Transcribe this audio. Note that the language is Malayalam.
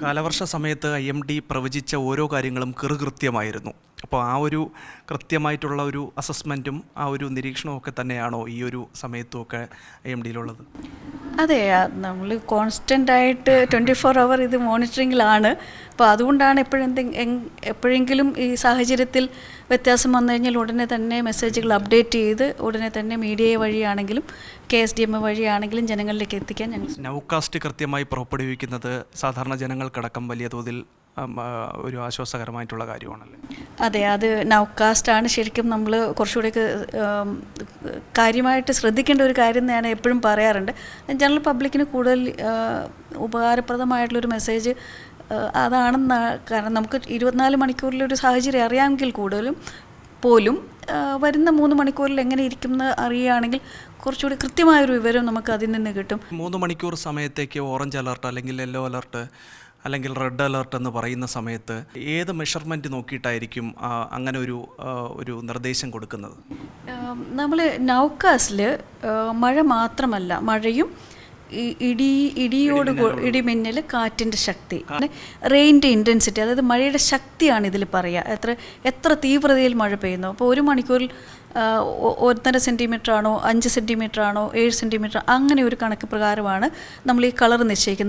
കാലവർഷ സമയത്ത് ഐ എം ഡി പ്രവചിച്ച ഓരോ കാര്യങ്ങളും കൃതകൃത്യമായിരുന്നു അപ്പോൾ ആ ഒരു കൃത്യമായിട്ടുള്ള ഒരു അസസ്മെന്റും ആ ഒരു നിരീക്ഷണവും ഒക്കെ തന്നെയാണോ ഈ ഒരു സമയത്തും ഒക്കെ ഐ എം ഡിയിലുള്ളത്? അതെ നമ്മൾ കോൺസ്റ്റന്റ് ആയിട്ട് ട്വന്റി ഫോർ അവർ ഇത് മോണിറ്ററിങ്ങിലാണ് അപ്പോൾ അതുകൊണ്ടാണ് എപ്പോഴെന്തെങ്കിലും എപ്പോഴെങ്കിലും ഈ സാഹചര്യത്തിൽ വ്യത്യാസം വന്നു കഴിഞ്ഞാൽ ഉടനെ തന്നെ മെസ്സേജുകൾ അപ്ഡേറ്റ് ചെയ്ത് ഉടനെ തന്നെ മീഡിയ വഴിയാണെങ്കിലും കെ എസ് ഡി എം വഴിയാണെങ്കിലും ജനങ്ങളിലേക്ക് എത്തിക്കാൻ ഞങ്ങൾ നൗകാസ്റ്റ് കൃത്യമായി പുറപ്പെടുവിക്കുന്നത് സാധാരണ ജനങ്ങൾക്കടക്കം വലിയ തോതിൽ ഒരു ആശ്വാസകരമായിട്ടുള്ള കാര്യമാണല്ലേ? അതെ അത് നൗകാസ്റ്റാണ്. ശരിക്കും നമ്മൾ കുറച്ചുകൂടെയൊക്കെ കാര്യമായിട്ട് ശ്രദ്ധിക്കേണ്ട ഒരു കാര്യം എന്ന് ഞാൻ എപ്പോഴും പറയാറുണ്ട്. ജനറൽ പബ്ലിക്കിന് കൂടുതൽ ഉപകാരപ്രദമായിട്ടുള്ളൊരു മെസ്സേജ് അതാണെന്ന കാരണം നമുക്ക് ഇരുപത്തിനാല് മണിക്കൂറിലൊരു സാഹചര്യം അറിയാമെങ്കിൽ കൂടുതലും പോലും വരുന്ന മൂന്ന് മണിക്കൂറിൽ എങ്ങനെ ഇരിക്കും എന്ന് അറിയുകയാണെങ്കിൽ കുറച്ചുകൂടി കൃത്യമായൊരു വിവരം നമുക്ക് അതിൽ നിന്ന് കിട്ടും. മൂന്ന് മണിക്കൂർ സമയത്തേക്ക് ഓറഞ്ച് അലർട്ട് അല്ലെങ്കിൽ യെല്ലോ അലർട്ട് അല്ലെങ്കിൽ റെഡ് അലേർട്ട് എന്ന് പറയുന്ന സമയത്ത് ഏത് മെഷർമെന്റ് നോക്കിയിട്ടായിരിക്കും അങ്ങനെ ഒരു ഒരു നിർദ്ദേശം കൊടുക്കുന്നത്? നമ്മൾ നൗക്കാസിൽ മഴ മാത്രമല്ല മഴയും ഇടി ഇടിയോട് ഇടിമിന്നൽ കാറ്റിന്റെ ശക്തി. റെയിന്റെ ഇന്റൻസിറ്റി അതായത് മഴയുടെ ശക്തിയാണ് ഇതിൽ പറയുക എത്ര എത്ര തീവ്രതയിൽ മഴ പെയ്യുന്നു. അപ്പോൾ ഒരു മണിക്കൂറിൽ ഒന്നര സെന്റിമീറ്റർ ആണോ അഞ്ച് സെന്റിമീറ്റർ ആണോ ഏഴ് സെന്റിമീറ്റർ അങ്ങനെ ഒരു കണക്ക് പ്രകാരമാണ് നമ്മൾ ഈ കളർ നിശ്ചയിക്കുന്നത്.